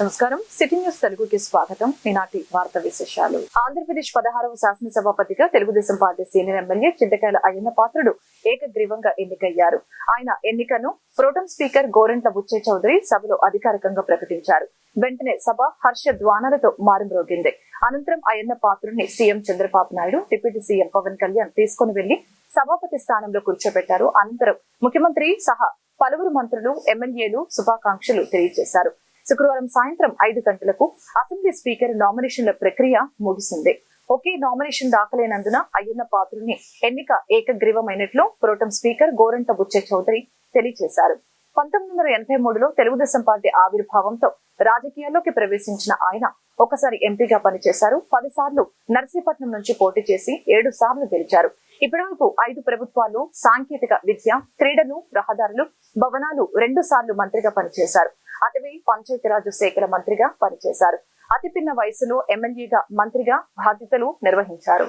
నమస్కారం. City news తెలుగుకి స్వాగతం. ఈనాటి వార్త విశేషాలు. ఆంధ్రప్రదేశ్ పదహారవ శాసనసభాపతిగా Telugu Desam party senior MLA Chintakayala Ayyanna Patrudu ఏకగ్రీవంగా ఎన్నికయ్యారు. ఆయన ఎన్నికను ప్రోటం స్పీకర్ గోరెంట్ల బుచ్చే చౌదరి సభలో అధికారికంగా ప్రకటించారు. వెంటనే సభ హర్ష ద్వానాలతో మారుమ్రోగింది. అనంతరం Ayyanna పాత్రుడిని CM Chandrababu Naidu deputy CM Pawan Kalyan తీసుకుని వెళ్ళి సభాపతి స్థానంలో కూర్చోబెట్టారు. అనంతరం ముఖ్యమంత్రి సహా పలువురు మంత్రులు ఎమ్మెల్యేలు శుభాకాంక్షలు తెలియజేశారు. శుక్రవారం సాయంత్రం ఐదు గంటలకు అసెంబ్లీ స్పీకర్ నామినేషన్ల ప్రక్రియ ముగిసింది ఒకే నామినేషన్ దాఖలైనందున అయ్యన్న పాత్రుని ఎన్నిక ఏకగ్రీవమైనట్లు ప్రోటం స్పీకర్ గోరంట బుచ్చే చౌదరి తెలియజేశారు. పంతొమ్మిది వందల ఎనభై మూడులో తెలుగుదేశం పార్టీ ఆవిర్భావంతో రాజకీయాల్లోకి ప్రవేశించిన ఆయన ఒకసారి ఎంపీగా పనిచేశారు. పదిసార్లు నర్సీపట్నం నుంచి పోటీ చేసి ఏడు సార్లు గెలిచారు. ఇప్పటివరకు ఐదు ప్రభుత్వాలు సాంకేతిక విద్య క్రీడలు రహదారులు భవనాలు రెండు సార్లు మంత్రిగా పనిచేశారు. అటవీ పంచాయతీరాజు శాఖల మంత్రిగా పనిచేశారు. అతిపిన్న వయసులో ఎమ్మెల్యేగా మంత్రిగా బాధ్యతలు నిర్వహించారు.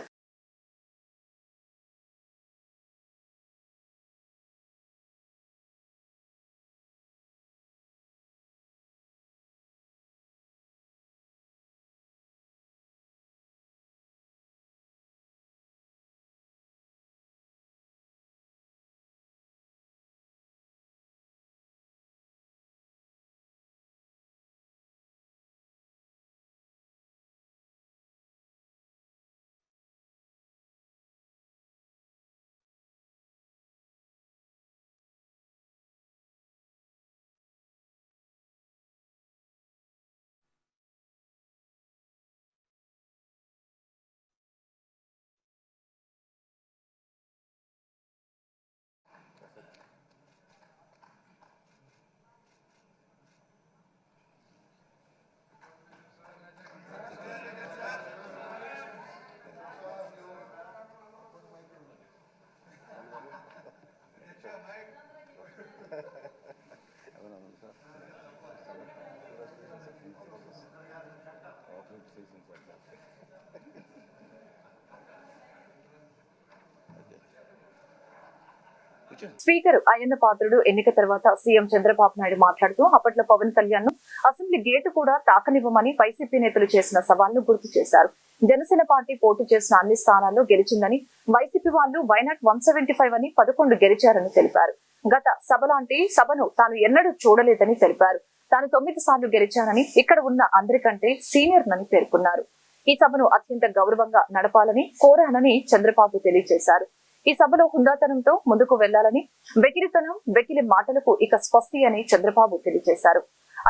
స్పీకర్ అయ్యన్న పాత్రుడు ఎన్నిక తర్వాత సీఎం చంద్రబాబు నాయుడు మాట్లాడుతూ అప్పట్లో పవన్ కళ్యాణ్ను అసెంబ్లీ గేటు కూడా తాకనివ్వమని వైసీపీ నేతలు చేసిన సవాల్ను గుర్తు చేశారు. జనసేన పార్టీ పోటీ చేసిన అన్ని స్థానాల్లో గెలిచిందని వైసీపీ వాళ్ళు why not one seventy five అని పదకొండు గెలిచారని తెలిపారు. గత సభ లాంటి సభను తాను ఎన్నడూ చూడలేదని తెలిపారు. తాను తొమ్మిది సార్లు గెలిచానని ఇక్కడ ఉన్న అందరికంటే సీనియర్ నని పేర్కొన్నారు. ఈ సభను అత్యంత గౌరవంగా నడపాలని కోరానని చంద్రబాబు తెలియజేశారు. ఈ సభలో హుందాతనంతో ముందుకు వెళ్ళాలని వెకిలితనం వెకిలి మాటలకు ఇక స్పష్టి అని చంద్రబాబు తెలియజేశారు.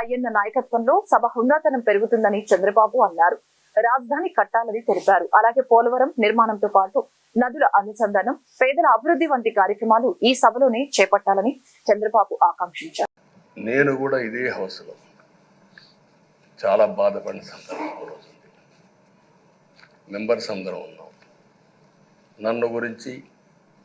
అయ్యన్న నాయకత్వంలో సభ హుందాతనం పెరుగుతుందని చంద్రబాబు అన్నారు. రాజధాని కట్టాలని తెలిపారు. అలాగే పోలవరం నిర్మాణంతో పాటు నదుల అనుసంధానం పేదల అభివృద్ధి వంటి కార్యక్రమాలు ఈ సభలోనే చేపట్టాలని చంద్రబాబు ఆకాంక్షించారు. నేను కూడా ఇదే హౌస్లో చాలా బాధపడిన సందర్భం మెంబర్స్ అందరం ఉన్నాం. నన్ను గురించి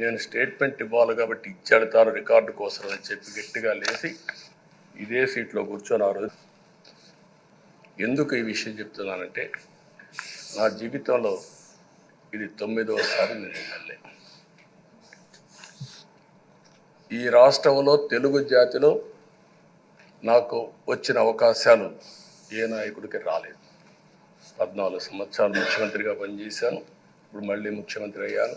నేను స్టేట్మెంట్ ఇవ్వాలి కాబట్టి ఇచ్చేడతాను రికార్డు కోసం అని చెప్పి గట్టిగా లేచి ఇదే సీట్లో కూర్చొని ఆ రోజు ఎందుకు ఈ విషయం చెప్తున్నానంటే నా జీవితంలో ఇది తొమ్మిదవసారి నేను ఎమ్మెల్యే ఈ రాష్ట్రంలో తెలుగు జాతిలో నాకు వచ్చిన అవకాశాలు ఏ నాయకుడికి రాలేదు. పద్నాలుగు సంవత్సరాలు ముఖ్యమంత్రిగా పనిచేశాను. ఇప్పుడు మళ్ళీ ముఖ్యమంత్రి అయ్యాను.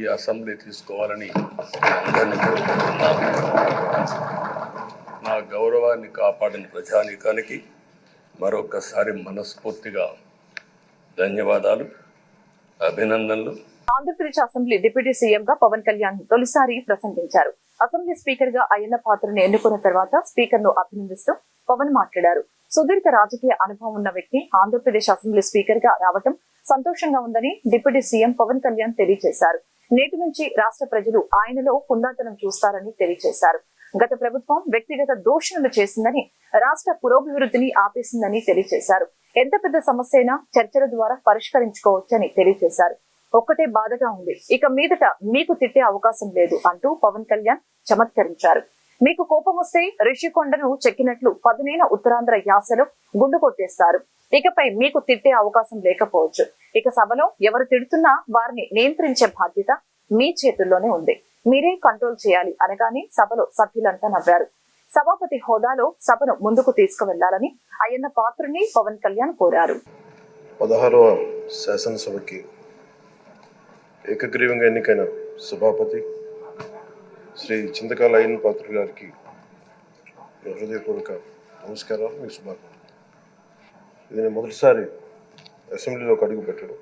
ఈ అసెంబ్లీ తీసుకోవాలని నా గౌరవాన్ని కాపాడిన ప్రజానీకానికి మరొకసారి మనస్ఫూర్తిగా ధన్యవాదాలు అభినందనలు. ఆంధ్రప్రదేశ్ అసెంబ్లీ డిప్యూటీ సీఎం గా పవన్ కళ్యాణ్ తొలిసారి ప్రసంగించారు. అసెంబ్లీ స్పీకర్గా అయ్యన్న పాత్రను ఎన్నుకున్న తర్వాత స్పీకర్ను అభినందిస్తూ పవన్ మాట్లాడారు. సుదీర్ఘ రాజకీయ అనుభవం ఉన్న వ్యక్తి ఆంధ్రప్రదేశ్ అసెంబ్లీ స్పీకర్గా రావటం సంతోషంగా ఉందని డిప్యూటీ సీఎం పవన్ కళ్యాణ్ తెలియజేశారు. నేటి నుంచి రాష్ట్ర ప్రజలు ఆయనలో పుందాతనం చూస్తారని తెలియజేశారు. గత ప్రభుత్వం వ్యక్తిగత దూషణలు చేసిందని రాష్ట్ర పురోభివృద్ధిని ఆపేసిందని తెలియజేశారు. ఎంత పెద్ద సమస్య అయినా చర్చల ద్వారా పరిష్కరించుకోవచ్చని తెలియజేశారు. ఒక్కటే బాధగా ఉంది. ఇక మీదట మీకు తిట్టే అవకాశం లేదు అంటూ పవన్ కళ్యాణ్ చమత్కరించారు. మీకు కోపం వస్తే రిషికొండను చెక్కినట్లు పదునైన ఉత్తరాంధ్ర యాసలో గుండు కొట్టేస్తారు. ఇకపై మీకు తిట్టే అవకాశం లేకపోవచ్చు. ఇక సభలో ఎవరు తిడుతున్నా వారిని నియంత్రించే బాధ్యత మీ చేతుల్లోనే ఉంది. మీరే కంట్రోల్ చేయాలి అనగానే సభలో సభ్యులంతా నవ్వారు. సభాపతి హోదాలో సభను ముందుకు తీసుకువెళ్ళాలని అయ్యన్న పాత్రుని పవన్ కళ్యాణ్ కోరారు. పదహారవ శాసనసభకి ఏకగ్రీవంగా ఎన్నికైన సభాపతి శ్రీ చింతకాల అయ్యన్ పాత్ర గారికి హృదయపూర్వక నమస్కారాలు మీ శుభాకాంక్షలు. ఇది నేను మొదటిసారి అసెంబ్లీలోకి అడుగు పెట్టడం.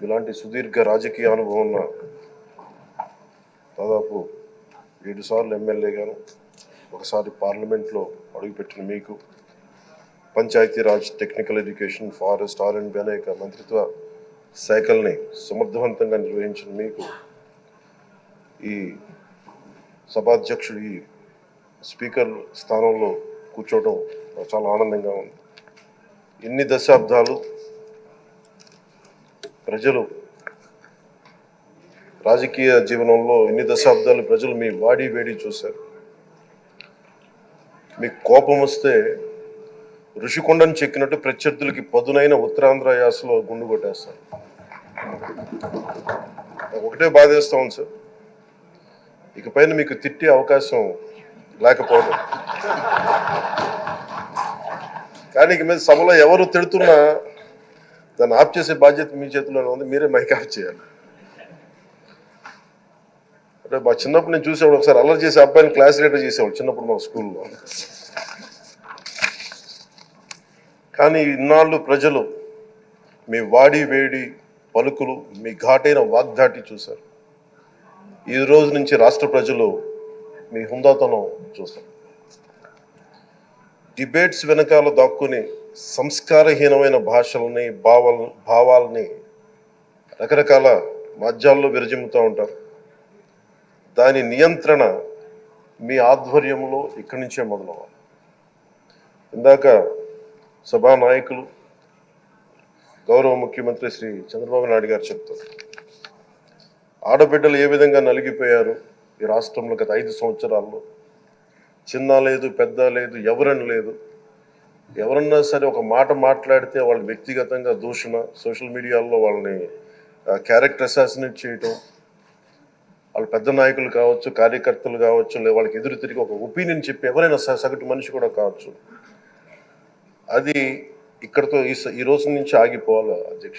ఇలాంటి సుదీర్ఘ రాజకీయ అనుభవం ఉన్న దాదాపు ఏడు సార్లు ఎమ్మెల్యేగాను ఒకసారి పార్లమెంట్లో అడుగుపెట్టిన మీకు Panchayati Raj technical education forest R and అనేక మంత్రిత్వ శాఖల్ని సమర్థవంతంగా నిర్వహించిన మీకు ఈ సభాధ్యక్షుడు ఈ స్పీకర్ స్థానంలో కూర్చోవడం చాలా ఆనందంగా ఉంది. ఎన్ని దశాబ్దాలు ప్రజలు రాజకీయ జీవనంలో ఇన్ని దశాబ్దాలు ప్రజలు మీ వాడి వేడి చూశారు. మీకు కోపం వస్తే ఋషికొండను చెక్కినట్టు ప్రత్యర్థులకి పదునైన ఉత్తరాంధ్ర యాసలో గుండు కొట్టేస్తారు. ఒకటే బాధేస్తా ఉంది సార్. ఇకపైన మీకు తిట్టే అవకాశం లేకపోవడం. కానీ ఇక మీద సభలో ఎవరు తిడుతున్నా దాన్ని ఆఫ్ చేసే బాధ్యత మీ చేతిలోనే ఉంది మీరే మైక్ ఆఫ్ చేయాలి. అంటే మా చిన్నప్పుడు నేను చూసేవాడు ఒకసారి అల్లరి చేసే అబ్బాయిని క్లాస్ లీడర్ చేసేవాడు చిన్నప్పుడు మా స్కూల్లో. కానీ ఇన్నాళ్ళు ప్రజలు మీ వాడి వేడి పలుకులు మీ ఘాటైన వాగ్ధాటి చూశారు. ఈ రోజు నుంచి రాష్ట్ర ప్రజలు మీ హుందాతనం చూస్తారు. డిబేట్స్ వెనకాల దాక్కుని సంస్కారహీనమైన భాషలని భావాల భావాలని రకరకాల మాధ్యాల్లో విరజిమ్ముతూ ఉంటారు. దాని నియంత్రణ మీ ఆధ్వర్యంలో ఇక్కడి నుంచే మొదలవ్వాలి. ఇందాక సభా నాయకులు గౌరవ ముఖ్యమంత్రి శ్రీ చంద్రబాబు నాయుడు గారు చెప్తారు. ఆడబిడ్డలు ఏ విధంగా నలిగిపోయారు ఈ రాష్ట్రంలో గత ఐదు సంవత్సరాల్లో? చిన్న లేదు పెద్ద లేదు ఎవరని లేదు. ఎవరన్నా సరే ఒక మాట మాట్లాడితే వాళ్ళు వ్యక్తిగతంగా దూషణ సోషల్ మీడియాలో వాళ్ళని క్యారెక్టర్ అసాసినేట్ చేయటం వాళ్ళు పెద్ద నాయకులు కావచ్చు కార్యకర్తలు కావచ్చు లేదా వాళ్ళకి ఎదురు తిరిగి ఒక ఒపీనియన్ చెప్పి ఎవరైనా స- సగటు మనిషి కూడా కావచ్చు. అది ఇక్కడతో ఈ స- ఈ రోజు నుంచి ఆగిపోవాలి అధ్యక్ష.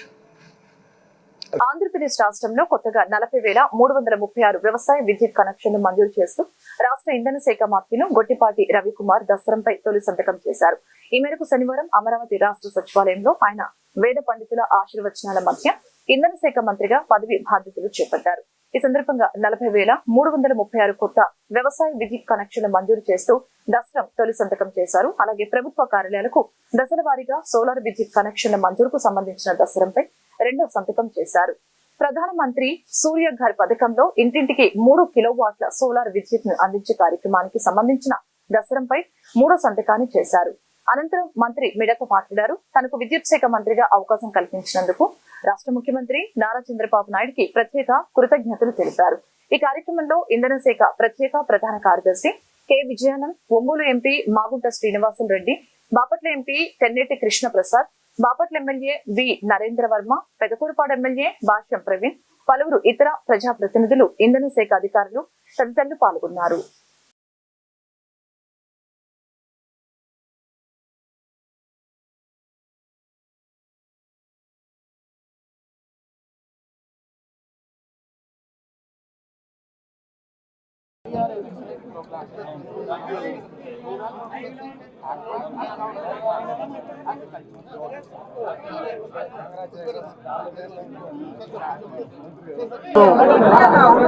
ఆంధ్రప్రదేశ్ రాష్ట్రంలో కొత్తగా నలభై వేల మూడు వందల ముప్పై ఆరు వ్యవసాయ విద్యుత్ కనెక్షన్లు మంజూరు చేస్తూ రాష్ట్ర ఇంధన శాఖ మంత్రిను గొట్టిపాటి రవికుమార్ దసరంపై తొలి సంతకం చేశారు. ఈ మేరకు శనివారం అమరావతి రాష్ట్ర సచివాలయంలో ఆయన వేద పండితుల ఆశీర్వచనాల మధ్య ఇంధన శాఖ మంత్రిగా పదవి బాధ్యతలు చేపట్టారు. ఈ సందర్భంగా నలభై వేల మూడు వందల ముప్పై ఆరు కొత్త వ్యవసాయ విద్యుత్ కనెక్షన్లు మంజూరు చేస్తూ దసరం తొలి సంతకం చేశారు. అలాగే ప్రభుత్వ కార్యాలయాలకు దశల వారీగా సోలార్ విద్యుత్ కనెక్షన్ల మంజూరుకు సంబంధించిన దసరంపై రెండో సంతకం చేశారు. ప్రధానమంత్రి సూర్య ఘర్ పథకంలో ఇంటింటికి మూడు కిలోవాట్ల సోలార్ విద్యుత్ను అందించే కార్యక్రమానికి సంబంధించిన దసరంపై మూడో సంతకాన్ని చేశారు. అనంతరం మంత్రి మిడక మాట్లాడారు. తనకు విద్యుత్ శాఖ మంత్రిగా అవకాశం కల్పించినందుకు రాష్ట్ర ముఖ్యమంత్రి నారా చంద్రబాబు నాయుడుకి ప్రత్యేక కృతజ్ఞతలు తెలిపారు. ఈ కార్యక్రమంలో ఇంధన శాఖ ప్రత్యేక ప్రధాన కార్యదర్శి K. Vijayanand Ongole MP Magunta Srinivasulu Reddy Bapatla MP Tenneti Krishna Prasad Bapatla MLA V Narendra Varma Pedakurapadu MLA Bhashyam Praveen పలువురు ఇతర ప్రజాప్రతినిధులు ఇంధన శాఖ అధికారులు తదితరులు పాల్గొన్నారు.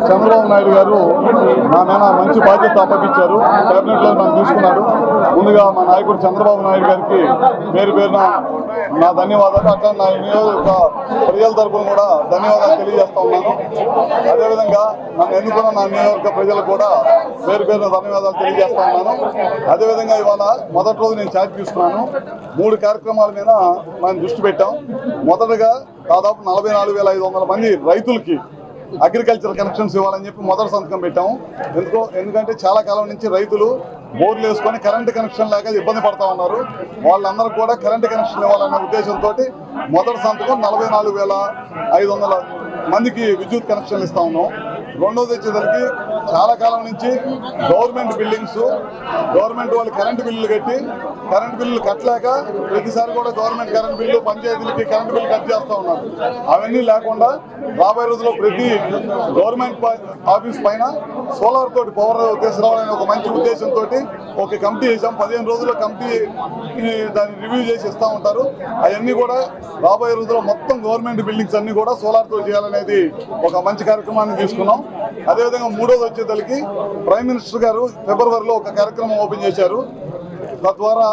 చంద్రబాబు నాయుడు గారు మా నాన్న మంచి బాధ్యత అప్పగించారు. కేబినెట్లో నన్ను తీసుకున్నాడు ముందుగా మా నాయకుడు చంద్రబాబు నాయుడు గారికి పేరు పేరున నా ధన్యవాదాలు. అట్లా నా నియోజక ప్రజల తరపున కూడా ధన్యవాదాలు తెలియజేస్తా ఉన్నాను. అదేవిధంగా నన్ను ఎన్నుకున్న నా నియోజక ప్రజలకు కూడా పేరు పేరున ధన్యవాదాలు తెలియజేస్తా ఉన్నాను. అదేవిధంగా ఇవాళ మొదటి రోజు నేను ఛార్జ్ తీసుకున్నాను. మూడు కార్యక్రమాల మీద మనం దృష్టి పెట్టాం. మొదటగా దాదాపు నలభై నాలుగు వేల ఐదు వందల మంది రైతులకి అగ్రికల్చర్ కనెక్షన్స్ ఇవ్వాలని చెప్పి మొదటి సంతకం పెట్టాము ఎందుకో ఎందుకంటే చాలా కాలం నుంచి రైతులు బోర్లు వేసుకొని కరెంటు కనెక్షన్ లేక ఇబ్బంది పడతా ఉన్నారు. వాళ్ళందరూ కూడా కరెంటు కనెక్షన్ ఇవ్వాలనే ఉద్దేశంతో మొదటి సంతకం నలభై నాలుగు వేల ఐదు వందల మందికి విద్యుత్ కనెక్షన్లు ఇస్తా ఉన్నాం. రెండోది వచ్చేసరికి చాలా కాలం నుంచి గవర్నమెంట్ బిల్డింగ్స్ గవర్నమెంట్ వాళ్ళు కరెంటు బిల్లులు కట్టి కరెంటు బిల్లులు కట్టలేక ప్రతిసారి కూడా గవర్నమెంట్ కరెంటు బిల్లు పంచాయతీలకి కరెంటు బిల్లు కట్ చేస్తూ ఉన్నారు. అవన్నీ లేకుండా రాబోయే రోజుల్లో ప్రతి గవర్నమెంట్ ఆఫీస్ పైన సోలార్ తోటి పవర్ తీసుకురావాలనే ఒక మంచి ఉద్దేశంతో ఒక కమిటీ చేసాం పదిహేను రోజుల్లో కమిటీ దాన్ని రివ్యూ చేసి ఇస్తా ఉంటారు. అవన్నీ కూడా రాబోయే రోజుల్లో మొత్తం గవర్నమెంట్ బిల్డింగ్స్ అన్ని కూడా సోలార్తో చేయాలనేది ఒక మంచి కార్యక్రమాన్ని తీసుకున్నాం. అదేవిధంగా మూడోది వచ్చేసరికి ప్రైమ్ మినిస్టర్ గారు ఫిబ్రవరిలో ఒక కార్యక్రమం ఓపెన్ చేశారు. తద్వారా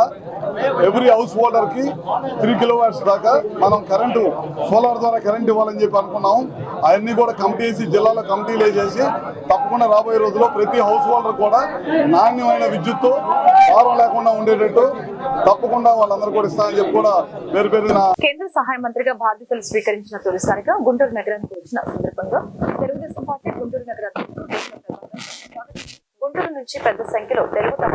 ఎవ్రీ హౌస్ హోల్డర్కి త్రీ కిలోవాట్స్ దాకా మనం కరెంటు సోలార్ ద్వారా కరెంట్ ఇవ్వాలని చెప్పి అనుకున్నాం అవన్నీ కూడా కమిటీ జిల్లాలో కమిటీలు వేసేసి తప్పకుండా రాబోయే రోజుల్లో ప్రతి హౌస్ హోల్డర్ కూడా నాణ్యమైన విద్యుత్తు భారం లేకుండా ఉండేటట్టు తప్పకుండా వాళ్ళందరూ కూడా ఇస్తామని చెప్పి కూడా పేరు పేరున కేంద్ర సహాయ మంత్రిగా బాధ్యతలు స్వీకరించిన తొలిసారిగా గుంటూరు నగరానికి వచ్చిన సందర్భంగా తెలుగుదేశం పార్టీ గుంటూరు నగర గుంటూరు నుంచి పెద్ద సంఖ్యలో తెలుగు తమ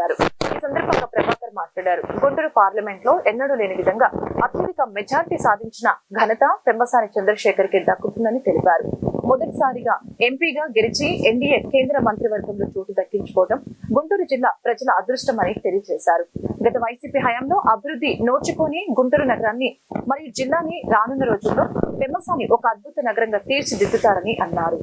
చేశారు ఈ సందర్భంగా ప్రభాకర్ మాట్లాడారు. గుంటూరు పార్లమెంట్లో ఎన్నడూ లేని విధంగా అత్యధిక మెజార్టీ సాధించిన ఘనత పెమ్మసాని చంద్రశేఖర్కి దక్కుతుందని తెలిపారు. మొదటిసారిగా ఎంపీగా గెలిచి ఎన్డీఏ కేంద్ర మంత్రివర్గంలో చోటు దక్కించుకోవడం గుంటూరు జిల్లా ప్రజల అదృష్టమని తెలియజేశారు. గత వైసీపీ హయాంలో అభివృద్ధి నోచుకొని గుంటూరు నగరాన్ని మరియు జిల్లాని రానున్న రోజుల్లో పెమ్మసాని ఒక అద్భుత నగరంగా తీర్చిదిద్దుతారని అన్నారు.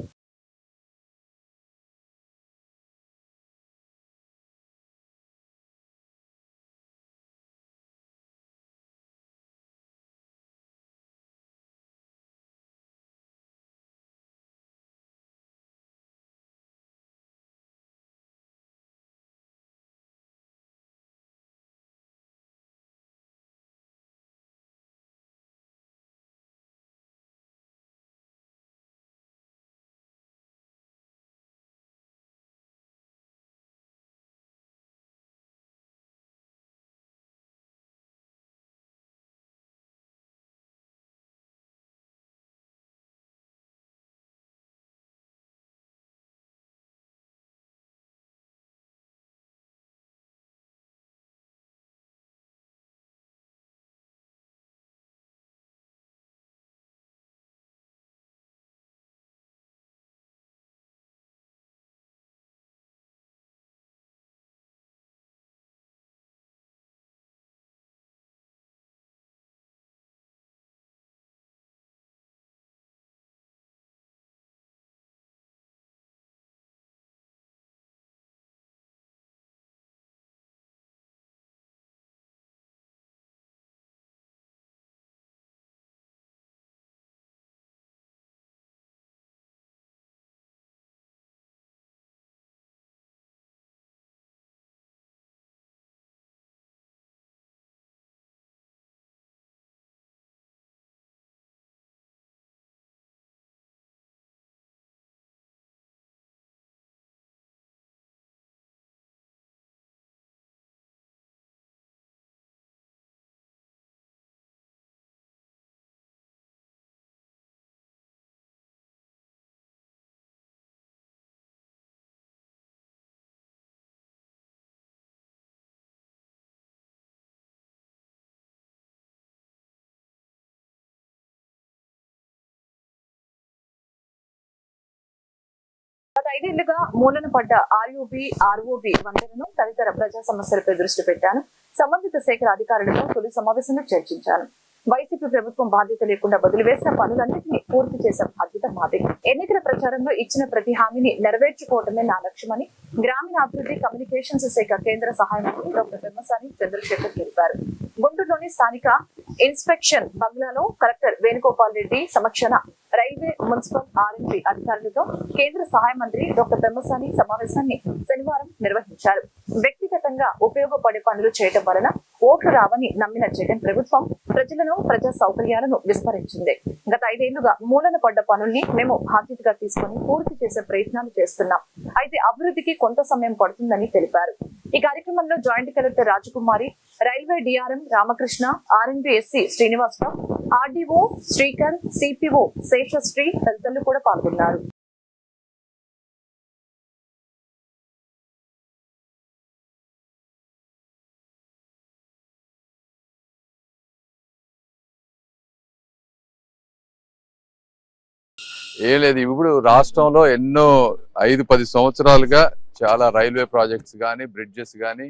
ఐదేళ్ళుగా మూలన పడ్డ ఆర్యూబీ ఆర్ఓబీ వంతెనను తదితర ప్రజా సమస్యలపై దృష్టి పెట్టాను. సంబంధిత శాఖల అధికారులతో తొలి సమావేశంలో చర్చించాను. వైసీపీ ప్రభుత్వం బాధ్యత లేకుండా వదిలివేసిన పనులన్నింటినీ పూర్తి చేసే బాధ్యత మాది. ఎన్నికల ప్రచారంలో ఇచ్చిన ప్రతి హామీని నెరవేర్చుకోవడమే నా లక్ష్యమని గ్రామీణాభివృద్ధి కమ్యూనికేషన్స్ శాఖ కేంద్ర సహాయ మంత్రి డాక్టర్ పెమ్మసాని చంద్రశేఖర్ తెలిపారు. గుంటూరులోని స్థానిక ఇన్స్పెక్షన్ బంగ్లాలో కలెక్టర్ వేణుగోపాల్ రెడ్డి సమక్షన రైల్వే మున్సిపల్ ఆర్ఎంపీ అధికారులతో కేంద్ర సహాయ మంత్రి డాక్టర్ పెమ్మసాని సమావేశాన్ని శనివారం నిర్వహించారు. వ్యక్తిగతంగా ఉపయోగపడే పనులు చేయడం వలన ఓట్లు రావని నమ్మిన జగన్ ప్రభుత్వం ప్రజలను ప్రజా సౌకర్యాలను విస్మరించింది. గత ఐదేళ్ళుగా మూలన పడ్డ పనుల్ని మేము బాధ్యతగా తీసుకుని పూర్తి చేసే ప్రయత్నాలు చేస్తున్నాం. అయితే అభివృద్ధికి కొంత సమయం పడుతుందని తెలిపారు. ఈ కార్యక్రమంలో joint collector Rajakumari railway DRM Ramakrishna RNB SC Srinivasa Rao RDO Srikar CPO Seshasri తదితరులు కూడా పాల్గొన్నారు. ఏం లేదు ఇప్పుడు రాష్ట్రంలో ఎన్నో ఐదు పది సంవత్సరాలుగా చాలా రైల్వే ప్రాజెక్ట్స్ కానీ బ్రిడ్జెస్ కానీ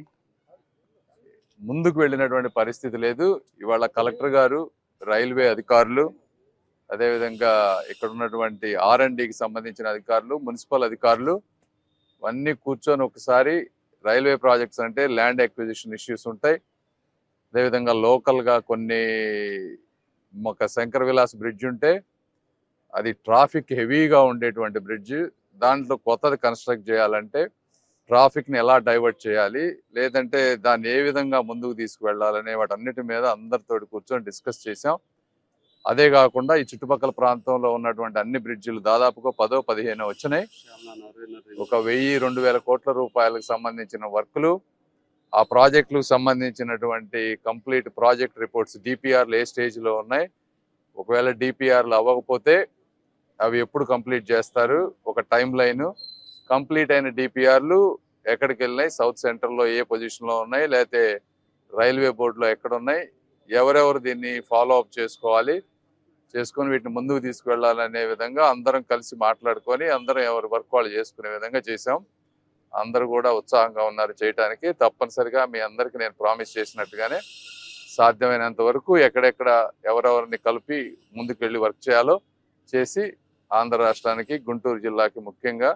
ముందుకు వెళ్ళినటువంటి పరిస్థితి లేదు. ఇవాళ కలెక్టర్ గారు రైల్వే అధికారులు అదేవిధంగా ఇక్కడ ఉన్నటువంటి ఆర్ అండ్ డికి సంబంధించిన అధికారులు మున్సిపల్ అధికారులు అన్నీ కూర్చొని ఒకసారి రైల్వే ప్రాజెక్ట్స్ అంటే ల్యాండ్ అక్విజిషన్ ఇష్యూస్ ఉంటాయి. అదేవిధంగా లోకల్గా కొన్ని ఒక శంకర్ విలాస్ బ్రిడ్జ్ ఉంటే అది ట్రాఫిక్ హెవీగా ఉండేటువంటి బ్రిడ్జ్. దాంట్లో కొత్తది కన్స్ట్రక్ట్ చేయాలంటే ట్రాఫిక్ని ఎలా డైవర్ట్ చేయాలి లేదంటే దాన్ని ఏ విధంగా ముందుకు తీసుకువెళ్ళాలనే వాటన్నిటి మీద అందరితో కూర్చొని డిస్కస్ చేసాం అదే కాకుండా ఈ చుట్టుపక్కల ప్రాంతంలో ఉన్నటువంటి అన్ని బ్రిడ్జిలు దాదాపుగా పదో పదిహేను వచ్చినాయి. ఒక వెయ్యి రెండు వేల కోట్ల రూపాయలకు సంబంధించిన వర్కులు ఆ ప్రాజెక్టులకు సంబంధించినటువంటి కంప్లీట్ ప్రాజెక్ట్ రిపోర్ట్స్ డిపిఆర్లు ఏ స్టేజ్లో ఉన్నాయి. ఒకవేళ డిపిఆర్లు అవ్వకపోతే అవి ఎప్పుడు కంప్లీట్ చేస్తారు? ఒక టైం లైను కంప్లీట్ అయిన డిపిఆర్లు ఎక్కడికి వెళ్ళినాయి? సౌత్ సెంటర్లో ఏ పొజిషన్లో ఉన్నాయి? లేకపోతే రైల్వే బోర్డులో ఎక్కడున్నాయి? ఎవరెవరు దీన్ని ఫాలో అప్ చేసుకోవాలి? చేసుకొని వీటిని ముందుకు తీసుకువెళ్ళాలనే విధంగా అందరం కలిసి మాట్లాడుకొని అందరం ఎవరి వర్క్ వాళ్ళు చేసుకునే విధంగా చేసాం అందరూ కూడా ఉత్సాహంగా ఉన్నారు చేయటానికి. తప్పనిసరిగా మీ అందరికి నేను ప్రామిస్ చేసినట్టుగానే సాధ్యమైనంత వరకు ఎక్కడెక్కడ ఎవరెవరిని కలిపి ముందుకు వెళ్ళి వర్క్ చేయాలో చేసి ఆంధ్ర రాష్ట్రానికి గుంటూరు జిల్లాకి ముఖ్యంగా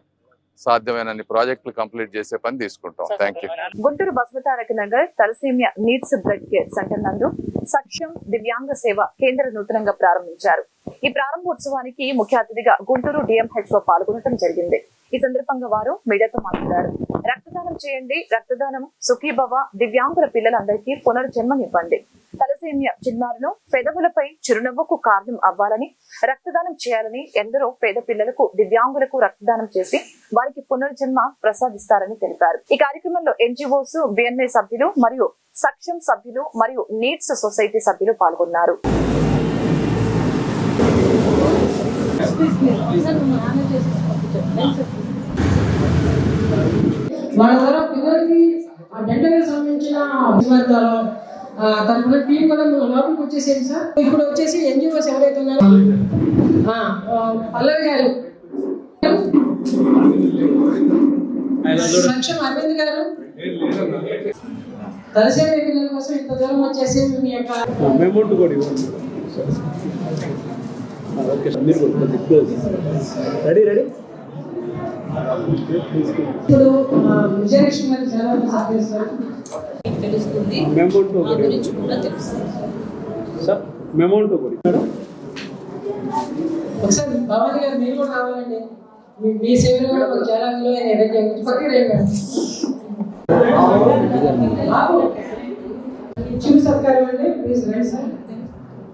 సాధ్యమైనన్ని ప్రాజెక్టులు కంప్లీట్ చేసే పని తీసుకుంటాం. Thank you Guntur Basavataraka Nagar thalassemia needs blood care centre నందు సక్షం దివ్యాంగ సేవ కేంద్ర నూతనంగా ప్రారంభించారు. ఈ ప్రారంభోత్సవానికి ముఖ్య అతిథిగా గుంటూరు డిఎంహెచ్ఓ పాల్గొనడం జరిగింది. ఈ సందర్భంగా వారు మీడియాతో మాట్లాడారు. రక్తదానం చేయండి. రక్తదానం సుఖీభవ. దివ్యాంగుల పిల్లలందరికీ పునర్జన్మనివ్వండి. తలసేమియా చిన్నారులు పెదవులపై చిరునవ్వుకు కారణం అవ్వాలని రక్తదానం చేయాలని ఎందరో పేద పిల్లలకు దివ్యాంగులకు రక్తదానం చేసి వారికి పునర్జన్మ ప్రసాదిస్తారని తెలిపారు. ఈ కార్యక్రమంలో ఎన్జిఓస్ బిఎన్ఐ సభ్యులు మరియు సక్షం సభ్యులు మరియు నీడ్స్ సొసైటీ సభ్యులు పాల్గొన్నారు. వాళ్ళ ద్వారా పిల్లలకి ఆ డెంటల్కి సంబంధించిన ద్వారా తరఫున టీం కూడా మేము లోపలికి వచ్చేసేది సార్. ఇప్పుడు వచ్చేసి ఎన్జిఓస్ ఎవరైతే ఉన్నారో పల్లవి గారు. సక్షం అరవింద్ గారు. తలసేమి పిల్లల కోసం ఇంత దూరం వచ్చేసి మీ యొక్క ఓకే సార్ మీరు రెడీ రెడీ ఇప్పుడు విజయలక్ష్మి గారు చాలా సభ్యులు సార్ తెలుస్తుంది. అమౌంట్ మా ఒకటి. గురించి కూడా తెలుస్తుంది. సార్ అమౌంట్ ఒకటి. మేడం ఒకసారి భవాని గారు మీరు కూడా రావాలండి. మీ- మీ సేవలు కూడా మాకు చాలా విలువైన ఏదైతే పక్కన రండి మేడం. బాబు. చిరు సత్కారం అండి. ప్లీజ్ రండి సార్ సారే సత్కరించాల్సింది మిమ్మల్ని అందరూ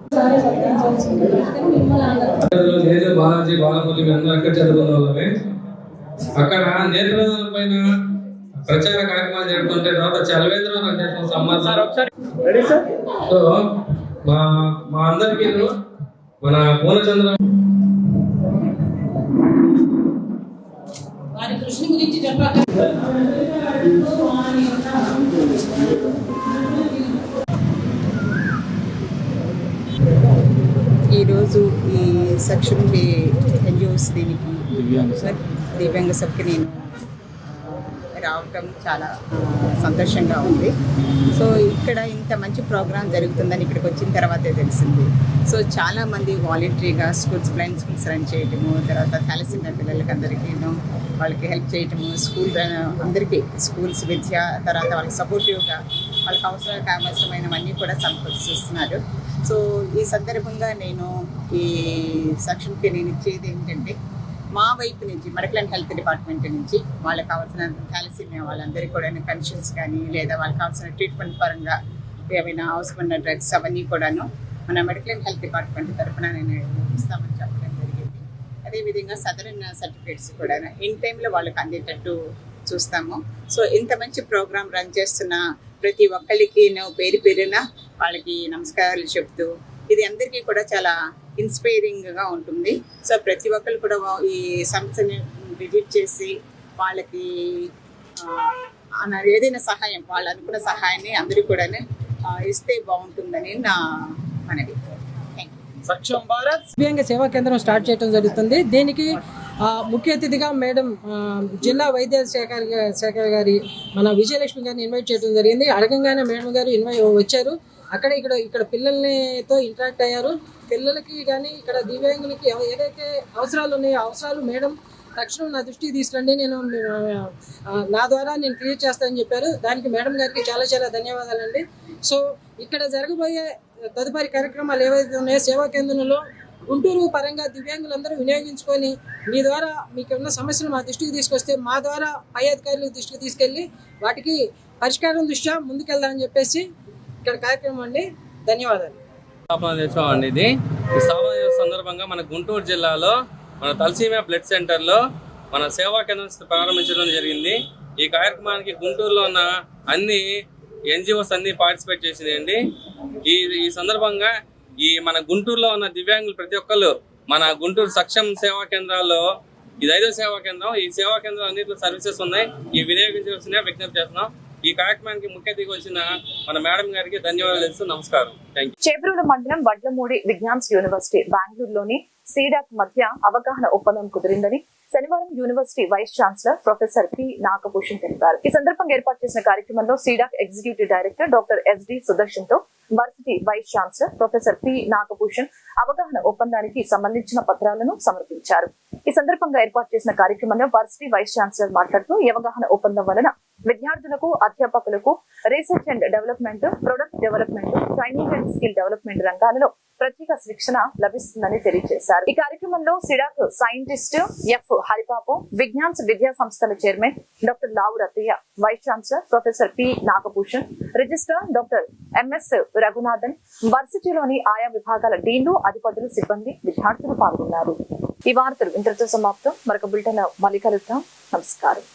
నేను బాలాజీ బాలపల్లి మేము అందరం అక్కడ చదువుకున్న వాళ్ళమే. అక్కడ నేత్రాల పైన ప్రచార కార్యక్రమాలు జరుగుతుంటే తర్వాత చలవేంద్ర సార్ సో మా మా అందరికి మన పూర్ణచంద్ర వారి కృషిని గురించి చెప్పాక ఈరోజు ఈ సెక్షన్ ఎన్జిఓస్ దీనికి దివ్యాంగ సభకి నేను రావటం చాలా సంతోషంగా ఉంది. సో ఇక్కడ ఇంత మంచి ప్రోగ్రాం జరుగుతుందని ఇక్కడికి వచ్చిన తర్వాతే తెలిసింది. సో చాలామంది వాలంటరీగా స్కూల్స్ బ్లైండ్ స్కూల్స్ రన్ చేయటము తర్వాత థాలసీమియా పిల్లలకి అందరికీను వాళ్ళకి హెల్ప్ చేయటము స్కూల్ అందరికీ స్కూల్స్ విద్య తర్వాత వాళ్ళకి సపోర్టివ్గా వాళ్ళకి అవసరం కావాల్సినవన్నీ కూడా సమకూరుస్తున్నారు సో ఈ సందర్భంగా నేను ఈ సెక్షన్కి నేను ఇచ్చేది ఏంటంటే మా వైపు నుంచి మెడికల్ అండ్ హెల్త్ డిపార్ట్మెంట్ నుంచి వాళ్ళకి కావాల్సిన థాలసీమియా వాళ్ళందరికీ కూడా పెన్షన్స్ కానీ లేదా వాళ్ళకి కావాల్సిన ట్రీట్మెంట్ పరంగా ఏమైనా అవసరమైన డ్రగ్స్ అవన్నీ కూడాను మన మెడికల్ అండ్ హెల్త్ డిపార్ట్మెంట్ తరఫున నేను ఇస్తామని చెప్పడం జరిగింది. అదేవిధంగా సదరన్ సర్టిఫికేట్స్ కూడా ఇన్ టైంలో వాళ్ళకి అందేటట్టు చూస్తాము. సో ఇంత మంచి ప్రోగ్రామ్ రన్ చేస్తున్న ప్రతి ఒక్కరికి నేను పేరు పేరున వాళ్ళకి నమస్కారాలు చెప్తూ ఇది అందరికీ కూడా చాలా ఇన్స్పైరింగ్గా ఉంటుంది. సో ప్రతి ఒక్కరు కూడా ఈ సంస్థని విజిట్ చేసి వాళ్ళకి ఏదైనా సహాయం వాళ్ళు అనుకున్న సహాయాన్ని అందరూ కూడా ఇస్తే బాగుంటుందని నా మనవి. Thank you Saksham Bharat. దివ్యాంగ సేవా కేంద్రం స్టార్ట్ చేయడం జరుగుతుంది. దీనికి ముఖ్య అతిథిగా మేడం జిల్లా వైద్య శాఖ శాఖ గారి మన విజయలక్ష్మి గారిని ఇన్వైట్ చేయడం జరిగింది. అడగంగానే మేడం గారు ఇన్వై వచ్చారు. అక్కడ ఇక్కడ ఇక్కడ పిల్లలతో ఇంటరాక్ట్ అయ్యారు. పిల్లలకి కానీ ఇక్కడ దివ్యాంగులకి ఏదైతే అవసరాలు ఉన్నాయో అవసరాలు మేడం తక్షణం నా దృష్టికి తీసుకురండి. నేను నా ద్వారా నేను క్లియర్ చేస్తానని చెప్పారు. దానికి మేడం గారికి చాలా చాలా ధన్యవాదాలండి. సో ఇక్కడ జరగబోయే తదుపరి కార్యక్రమాలు ఏవైతే ఉన్నాయో సేవా కేంద్రంలో గుంటూరు పరంగా దివ్యాంగులందరూ వినియోగించుకొని మీ ద్వారా మీకు ఉన్న సమస్యలు మా దృష్టికి తీసుకొస్తే మా ద్వారా పై అధికారుల దృష్టికి తీసుకెళ్ళి వాటికి పరిష్కారం దృష్ట్యా ముందుకెళ్దామని చెప్పేసి ఇక్కడ కార్యక్రమం అండి. ధన్యవాదాలు. స్థాపన దినోత్సవం అండి ఇది. ఈ స్థాపన దినోత్సవం సందర్భంగా మన గుంటూరు జిల్లాలో మన తలసీమియా బ్లడ్ సెంటర్లో మన సేవా కేంద్రం ప్రారంభించడం జరిగింది. ఈ కార్యక్రమానికి గుంటూరులో ఉన్న అన్ని ఎన్జిఓస్ అన్ని పార్టిసిపేట్ చేసినాయండి ఈ ఈ సందర్భంగా ఈ మన గుంటూరులో ఉన్న దివ్యాంగులు ప్రతి ఒక్కళ్ళు మన గుంటూరు సక్షం సేవా కేంద్రాల్లో ఇది ఐదో సేవా కేంద్రం ఈ సేవా కేంద్రం అన్నింటిలో సర్వీసెస్ ఉన్నాయి. ఈ వినియోగించవలసిన విజ్ఞప్తి చేస్తున్నాం. ఈ కార్యక్రమానికి ముఖ్య అతిథి వచ్చిన మన మేడం గారికి ధన్యవాదాలు తెలుస్తూ నమస్కారం. థ్యాంక్ యూ చేబ్రోలు మండలం వడ్లమూడి విజ్ఞాన్స్ యూనివర్సిటీ బెంగళూరులోని సీడాక్ మధ్య అవగాహన ఒప్పందం కుదిరిందని శనివారం university vice chancellor professor P Nagabhushan తెలిపారు. ఈ సందర్భంగా ఏర్పాటు చేసిన కార్యక్రమంలో CDAC executive director doctor S D సుదర్శన్తో varsity vice chancellor professor P Nagabhushan అవగాహన ఒప్పందానికి సంబంధించిన పత్రాలను సమర్పించారు. ఈ సందర్భంగా ఏర్పాటు చేసిన కార్యక్రమంలో వర్సిటీ వైస్ ఛాన్సలర్ మాట్లాడుతూ అవగాహన ఒప్పందం వలన విద్యార్థులకు అధ్యాపకులకు research and development product development training and skill development రంగాలలో ప్రత్యేక శిక్షణ లభిస్తుందని తెలియజేశారు. ఈ కార్యక్రమంలో సిడాక్ సైంటిస్ట్ ఎఫ్ హరిబాబు విజ్ఞాన్స్ విద్యా సంస్థల chairman doctor Lavu Rathaiah vice chancellor professor P Nagabhushan registrar doctor MS Raghunathan వర్సిటీలోని ఆయా విభాగాల డీన్లు అధిపతులు సిబ్బంది విద్యార్థులు పాల్గొన్నారు. ఈ వార్తలు ఇంతటితో సమాప్తం. మరొక బులెటిన్ మళ్ళీ కలుద్దాం. నమస్కారం.